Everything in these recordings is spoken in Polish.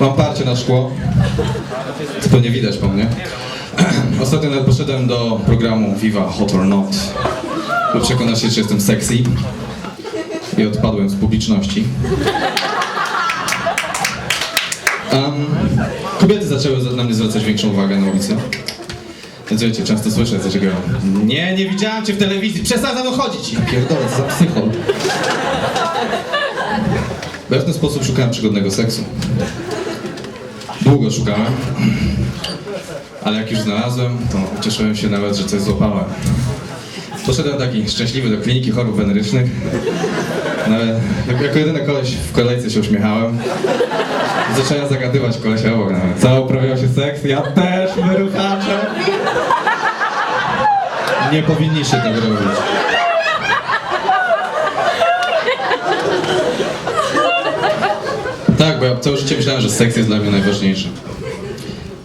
Mam parcie na szkło. To pewnie widać po mnie. Ostatnio nawet poszedłem do programu Viva Hot or Not, by przekonać się, czy jestem sexy. I odpadłem z publiczności. Um, kobiety zaczęły za- na mnie zwracać większą uwagę na ulicy. Więc wiecie, często słyszę coś takiego. Nie, nie widziałam cię w telewizji, przestań za mną chodzić! Ja pierdolę, za psychol. Bo ja w ten sposób szukałem przygodnego seksu. Długo szukałem, ale jak już znalazłem, to cieszyłem się nawet, że coś złapałem. Poszedłem taki szczęśliwy do kliniki chorób wenerycznych. No, ale jak- jako jedyny koleś w kolejce się uśmiechałem. Zacząłem zagadywać kolesia obok nawet. Co, uprawiał się seks? Ja też, wyruchacze! Nie powinniście tego robić. Tak, bo ja całe życie myślałem, że seks jest dla mnie najważniejszy.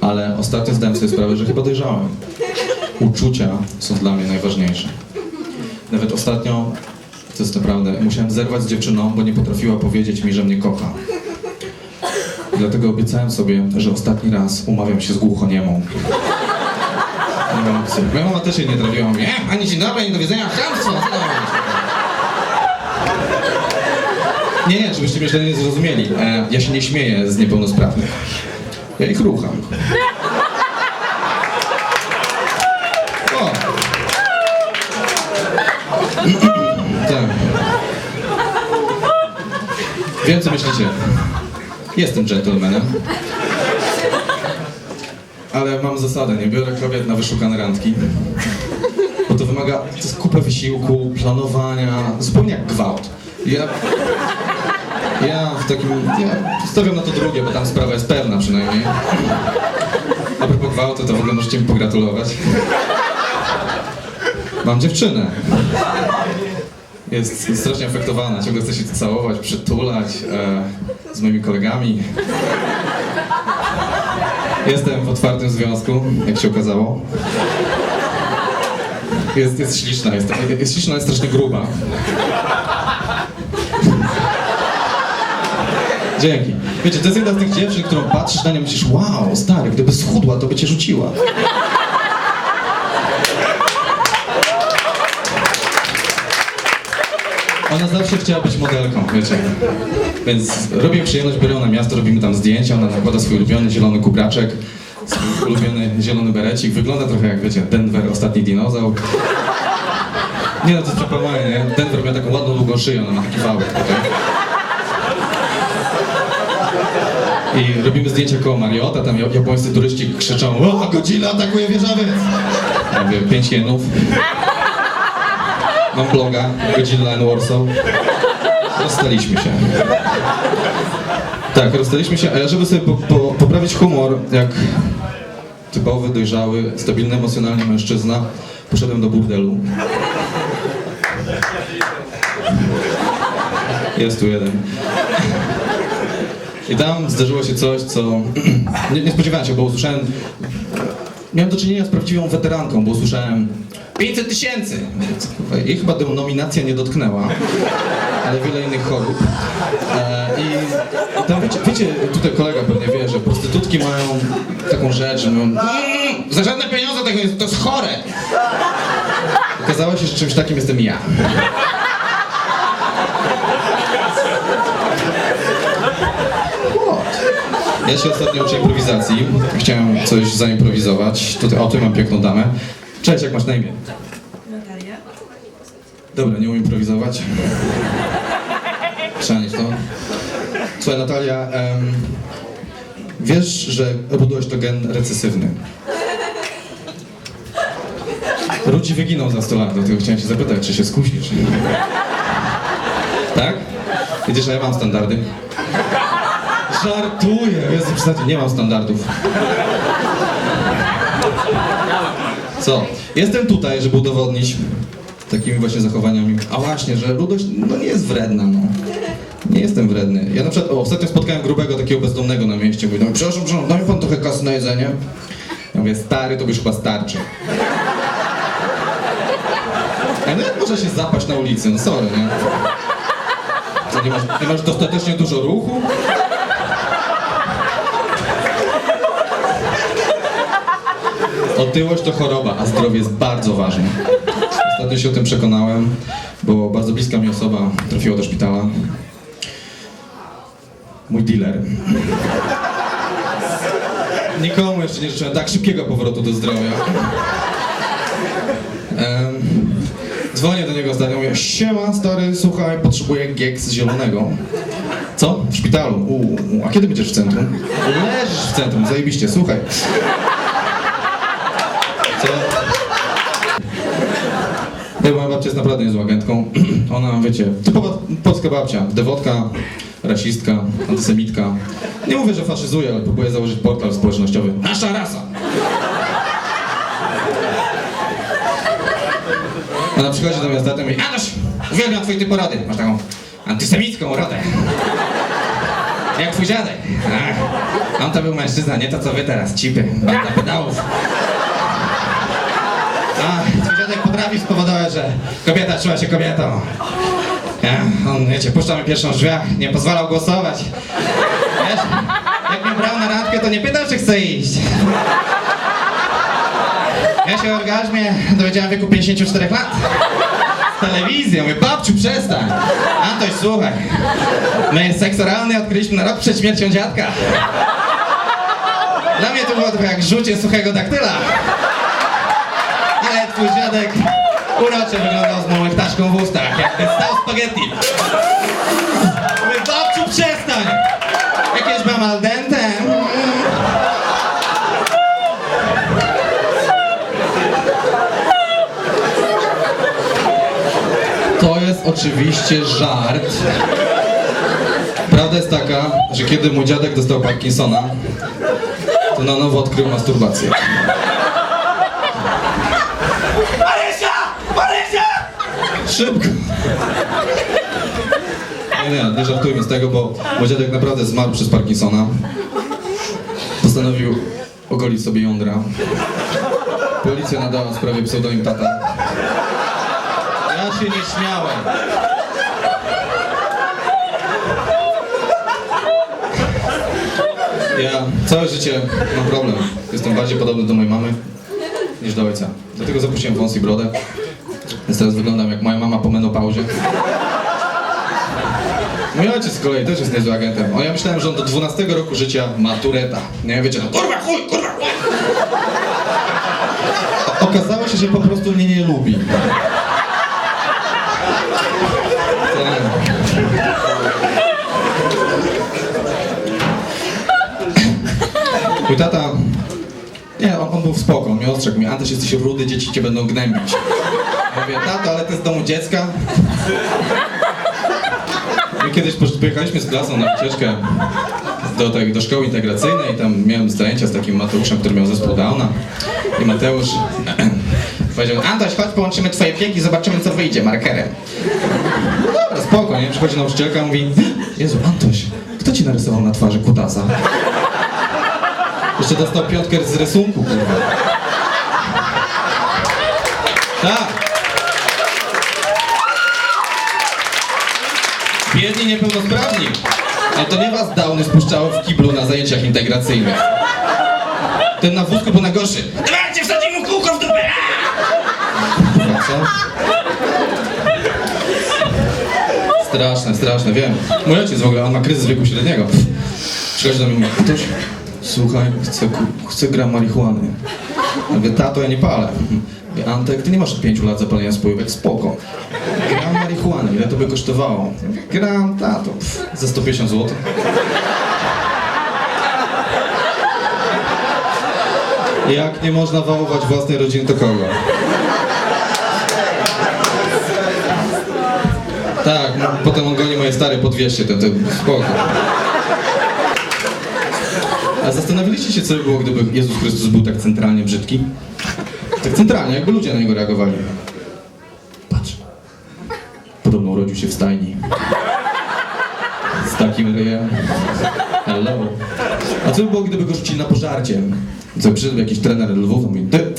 Ale ostatnio zdałem sobie sprawę, że chyba dojrzałem. Uczucia są dla mnie najważniejsze. Nawet ostatnio, to jest naprawdę, musiałem zerwać z dziewczyną, bo nie potrafiła powiedzieć mi, że mnie kocha. Dlatego obiecałem sobie, że ostatni raz umawiam się z głuchoniemą. Nie mam. Moja mama też jej nie trafiła. Mówi, e, ani dzień dobry, ani do wiedzenia, chamstwo! co to ma być?" Nie, nie, żebyście mnie źle nie zrozumieli. E, ja się nie śmieję z niepełnosprawnych. Ja ich rucham. O! tak. Wiem, co myślicie. Jestem gentlemanem. Ale mam zasadę, nie biorę kobiet na wyszukane randki. Bo to wymaga kupę wysiłku, planowania, zupełnie jak gwałt. Ja, ja w takim, ja stawiam na to drugie, bo tam sprawa jest pewna przynajmniej. A propos gwałtu, to w ogóle możecie mi pogratulować. Mam dziewczynę. Jest strasznie afektowana, ciągle chce się całować, przytulać e, z moimi kolegami. Jestem w otwartym związku, jak się okazało. Jest, jest śliczna, jest, jest śliczna, jest strasznie gruba. Dzięki. Wiecie, to jest jedna z tych dziewczyn, którą patrzysz na nią i myślisz, wow, stary, gdyby schudła, to by cię rzuciła. Ona zawsze chciała być modelką, wiecie. Więc robię przyjemność, biorę na miasto, robimy tam zdjęcia, ona nakłada swój ulubiony zielony kubraczek, swój ulubiony zielony berecik. Wygląda trochę jak, wiecie, Denver, ostatni dinozaur. Nie no, to jest nie? Denver miał taką ładną, długą szyję, ona ma taki wałek. I robimy zdjęcia koło Mariota, tam ja- japońscy turyści krzyczą O, Godzilla atakuje wieżowiec! Ja mówię, pięć jenów. Mam bloga, Godzilla and Warsaw. Rozstaliśmy się. Tak, rozstaliśmy się, a ja żeby sobie po, po, poprawić humor, jak typowy, dojrzały, stabilny emocjonalnie mężczyzna, poszedłem do burdelu. Jest tu jeden. I tam zdarzyło się coś, co nie, nie spodziewałem się, bo usłyszałem. Miałem do czynienia z prawdziwą weteranką, bo usłyszałem 500 tysięcy! Jej chyba denominacja nie dotknęła, ale wiele innych chorób. E, I i tam wiecie, wiecie, tutaj kolega pewnie wie, że prostytutki mają taką rzecz, że mówią, "Mm, za żadne pieniądze tego jest, to jest chore! Okazało się, że czymś takim jestem ja. Ja się ostatnio uczę improwizacji. Chciałem coś zaimprowizować. Tutaj, o, tu mam piękną damę. Cześć, jak masz na imię? Natalia? Dobra, nie umiem improwizować. Przenieść to. Słuchaj, Natalia, em, wiesz, że obudłeś to gen recesywny. Ludzi wyginą za 100 lat, dlatego chciałem się zapytać, czy się skusisz. Tak? Widzisz, a ja mam standardy. Żartuję, Jezu, przestańcie, nie mam standardów. Co? Jestem tutaj, żeby udowodnić takimi właśnie zachowaniami. A właśnie, że ludość no nie jest wredna, no. Nie jestem wredny. Ja na przykład, o, ostatnio spotkałem grubego takiego bezdomnego na mieście. Mówi, no przepraszam, przepraszam, da mi pan trochę kasy na jedzenie? Ja mówię, stary, to już chyba starczy. A no jak można się zapaść na ulicy? No sorry, nie? Nie masz, nie masz dostatecznie dużo ruchu? Otyłość to choroba, a zdrowie jest bardzo ważne. Ostatnio się o tym przekonałem, bo bardzo bliska mi osoba trafiła do szpitala. Mój dealer. Nikomu jeszcze nie życzyłem tak szybkiego powrotu do zdrowia. Em, dzwonię do niego ostatnio, mówię, siema stary, słuchaj, potrzebuję gieks zielonego. Co? W szpitalu. U, a kiedy będziesz w centrum? Leżysz w centrum, zajebiście, słuchaj. Nie, moja babcia jest naprawdę niezłą agentką. Ona, wiecie, typowa polska babcia, dewotka, rasistka, antysemitka. Nie mówię, że faszyzuje, ale próbuje założyć portal społecznościowy. Nasza rasa! Ona przychodzi do mnie i mówi, Adaś, uwielbiam twoje ty porady. Masz taką antysemicką radę. Jak twój dziadek. Ach, on to był mężczyzna, nie to co wy teraz, cipy, banda pedałów. A, potrafi spowodować, że kobieta czuła się kobietą. Ja, on, wiecie, puszczał mi pierwszą drzwiach, nie pozwalał głosować. Wiesz, jak mnie brał na randkę, to nie pytał, czy chce iść. Ja się o orgazmie dowiedziałem w wieku 54 lat. Z telewizji, mówię, babciu, przestań. Antoś, słuchaj. My seks oralny odkryliśmy na rok przed śmiercią dziadka. Dla mnie to było trochę jak rzucie suchego daktyla. Ale twój dziadek urocze wyglądał z małą ptaszką w ustach, jakby stał spaghetti. Mówię, babciu, przestań! Jakieś mam al dente? To jest oczywiście żart. Prawda jest taka, że kiedy mój dziadek dostał Parkinsona, to na nowo odkrył masturbację. Szybko! Nie, nie, nie żartujmy z tego, bo mój dziadek naprawdę zmarł przez Parkinsona. Postanowił ogolić sobie jądra. Policja nadała sprawie pseudonim tata. Ja się nie śmiałem. Ja całe życie mam problem. Jestem bardziej podobny do mojej mamy niż do ojca. Dlatego zapuściłem wąs i brodę. Więc teraz wyglądam jak moja mama po menopauzie. Mój ojciec z kolei też jest niezłym agentem. O, ja myślałem, że on do 12 roku życia ma tureta. Nie, wiecie, no kurwa chuj, kurwa chuj. Okazało się, że po prostu mnie nie lubi. Mój tata... Nie, on, on był spoko, on mnie ostrzegł mnie, Antoś jesteś rudy, dzieci cię będą gnębić. Mówię, tato, ale to jest domu dziecka. My kiedyś pojechaliśmy z klasą na wycieczkę do, tej, do szkoły integracyjnej i tam miałem zajęcia z takim Mateuszem, który miał zespół Downa. I Mateusz powiedział, Antoś, chodź połączymy twoje pięki, zobaczymy co wyjdzie markerem. No dobra, spoko, nie? Przychodzi nauczycielka mówi, Jezu, Antoś, kto ci narysował na twarzy kutasa? Jeszcze dostał piątkę z rysunku, kurwa. Biedni niepełnosprawni. Ale to nie was downy spuszczało w kiblu na zajęciach integracyjnych. Ten na wózku był na gorszy. Dawajcie, wsadzimy mu kółko w dupę! Co? Straszne, straszne, wiem. Mój ojciec w ogóle, on ma kryzys wieku średniego. Przychodzi do mnie i mówi, ktoś, słuchaj, chcę, chcę gram marihuany. Ja mówię, tato, ja nie palę. Mówię, Antek, ty nie masz od pięciu lat zapalenia spojówek, spoko. Gram marihuany, ile to by kosztowało? Gram, tato, pff, za 150 zł. Jak nie można wałować własnej rodziny, to kogo? Tak, no, potem on goni moje stare po 200, to, to spoko. A zastanawialiście się, co by było, gdyby Jezus Chrystus był tak centralnie brzydki? Tak centralnie, jakby ludzie na niego reagowali. Patrz. Podobno urodził się w stajni. Z takim ryjem. Hello. A co by było, gdyby go rzucili na pożarcie? Co przyszedł jakiś trener lwów, mówi, ty,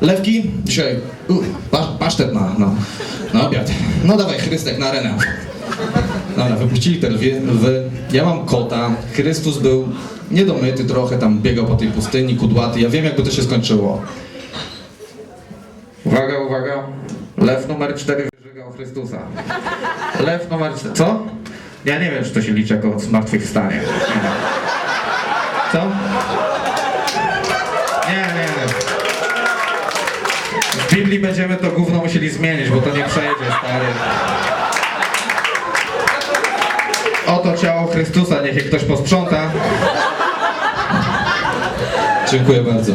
lewki, dzisiaj, u, pasz, pasztet na, na, na obiad. No dawaj, Chrystek na arenę wygląda. Wypuścili te lwie, lwy. Ja mam kota. Chrystus był niedomyty trochę, tam biegał po tej pustyni, kudłaty. Ja wiem, jakby to się skończyło. Uwaga, uwaga. Lew numer 4 wyżygał Chrystusa. Lew numer 4. Co? Ja nie wiem, czy to się liczy jako zmartwychwstanie. Co? Nie, nie, nie. W Biblii będziemy to gówno musieli zmienić, bo to nie przejdzie, stary. Oto ciało Chrystusa, niech je ktoś posprząta. Dziękuję bardzo.